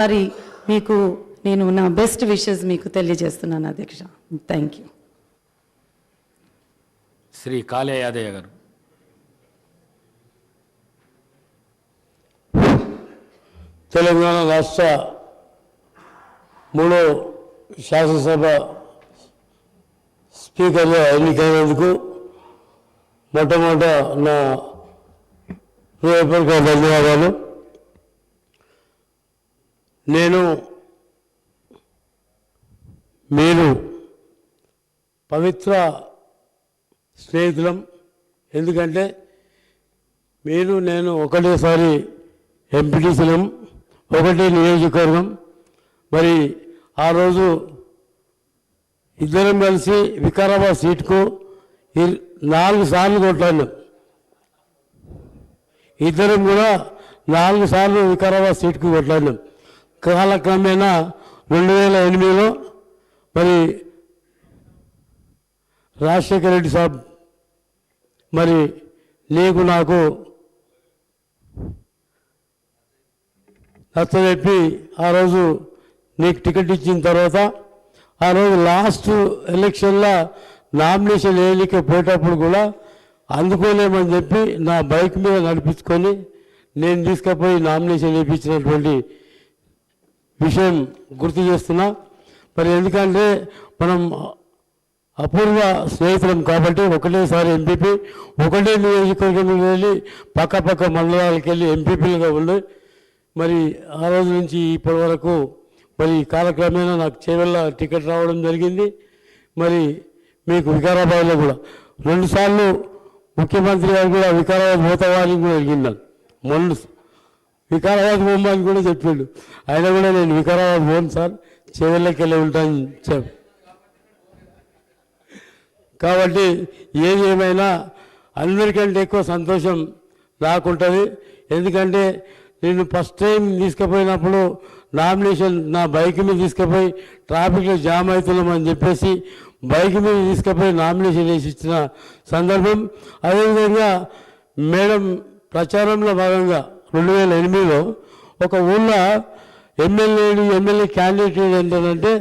మరి మీకు నేను నా బెస్ట్ విషెస్ మీకు తెలియజేస్తున్నాను అధ్యక్ష. Thank you Shri Kale Yadaiah garu. Telangana రాష్ట్ర మూడో శాసనసభ స్పీకర్గా ఎన్నికైనందుకు మొట్టమొదట నా హృదయపూర్వక ధన్యవాదాలు. నేను మీరు పవిత్ర స్నేహితులం. ఎందుకంటే మీరు నేను ఒకటేసారి ఎంపీటీసీలం ఒకటే నియోజకవర్గం. మరి ఆ రోజు ఇద్దరం కలిసి వికారాబాద్ సీట్కు నాలుగు సార్లు కొట్టాను. ఇద్దరం కూడా నాలుగు సార్లు వికారాబాద్ సీట్కు కొట్లాడినాం కాలక్రమేణా రెండు వేల ఎనిమిదిలో మరి రాజశేఖర రెడ్డి సాబ్ మరి నీకు నాకు నచ్చజెప్పి ఆ రోజు నీకు టికెట్ ఇచ్చిన తర్వాత ఆ రోజు లాస్ట్ ఎలక్షన్లో నామినేషన్ వేయలేకపోయేటప్పుడు కూడా అందుకోలేమని చెప్పి నా బైక్ మీద నడిపించుకొని నేను తీసుకుపోయి నామినేషన్ వేయించినటువంటి విషయం గుర్తు చేస్తున్నా. మరి ఎందుకంటే మనం అపూర్వ స్నేహితులం కాబట్టి ఒకటేసారి ఎంపీపీ ఒకటే నియోజకవర్గంలో వెళ్ళి పక్క పక్క మండలాలకు వెళ్ళి ఎంపీపీలుగా ఉండి. మరి ఆ రోజు నుంచి ఇప్పటి వరకు మరి కాలక్రమేణా నాకు చేవెళ్ళ టికెట్ రావడం జరిగింది. మరి మీకు వికారాబాద్లో కూడా రెండుసార్లు ముఖ్యమంత్రి గారు కూడా వికారాబాద్ పోతావాని కూడా అడిగినాను మొన్న వికారాబాద్ పోమని కూడా చెప్పాడు. ఆయన కూడా నేను వికారాబాద్ పోను సార్ చేవెళ్ళకి వెళ్ళి ఉంటాను చెప్ కాబట్టి ఏది ఏమైనా అందరికంటే ఎక్కువ సంతోషం నాకుంటుంది. ఎందుకంటే నేను ఫస్ట్ టైం తీసుకుపోయినప్పుడు నామినేషన్ నా బైక్ మీద తీసుకుపోయి ట్రాఫిక్లో జామ్ అవుతున్నామని చెప్పేసి బైక్ మీద తీసుకుపోయి నామినేషన్ వేసి ఇచ్చిన సందర్భం. అదేవిధంగా మేడం ప్రచారంలో భాగంగా రెండు వేల ఎనిమిదిలో ఒక ఊళ్ళో ఎమ్మెల్యేలు ఎమ్మెల్యే క్యాండిడేట్ ఏంటంటే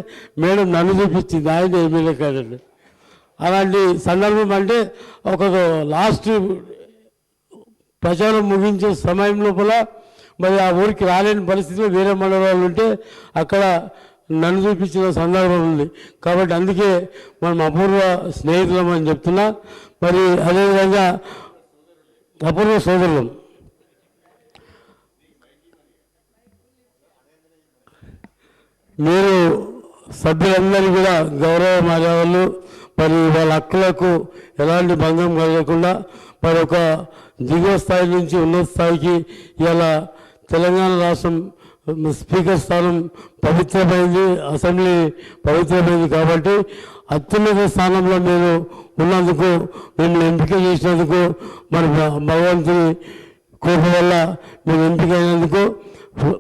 మేడం నన్ను చూపించింది ఆయన ఎమ్మెల్యే క్యాండిడేట్ అలాంటి సందర్భం అంటే ఒక లాస్ట్ ప్రచారం ముగించే సమయం లోపల మరి ఆ ఊరికి రాలేని పరిస్థితిలో వేరే మండలాలు ఉంటే అక్కడ నన్ను చూపించిన సందర్భం ఉంది. కాబట్టి అందుకే మనం అపూర్వ స్నేహితులం అని చెప్తున్నా. మరి అదేవిధంగా అపూర్వ సోదరులం. మీరు సభ్యులందరూ కూడా గౌరవ మర్యాదలు మరి వాళ్ళ హక్కులకు ఎలాంటి భంగం కలగకుండా మరి ఒక దిగువ స్థాయి నుంచి ఉన్నత స్థాయికి ఇలా తెలంగాణ రాష్ట్రం స్పీకర్ స్థానం పవిత్రమైంది అసెంబ్లీ పవిత్రమైంది కాబట్టి అత్యున్నత స్థానంలో మీరు ఉన్నందుకు మిమ్మల్ని ఎంపిక చేసినందుకు మరి భ- భగవంతుని కృప వల్ల మేము ఎంపిక అయినందుకు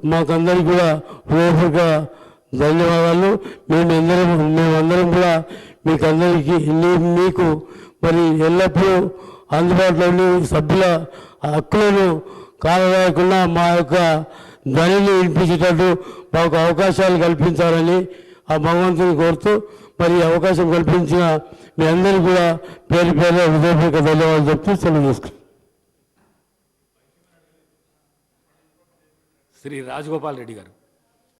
మాకందరికీ కూడా హృదయపూర్వక ధన్యవాదాలు. మేము అందరం మేమందరం కూడా మీకు అందరికీ మీకు మరి ఎల్లప్పుడూ అందుబాటులోని సభ్యుల హక్కులను కాలరాయకుండా మా యొక్క ధ్వనిని వినిపించేటట్టు మాకు అవకాశాలు కల్పించాలని ఆ భగవంతుని కోరుతూ మరి అవకాశం కల్పించిన మీ అందరికీ కూడా పేరు పేరు హృదయపూర్వక ధన్యవాదాలు చెప్తూ సెలవు శ్రీ రాజగోపాల్ రెడ్డి గారు.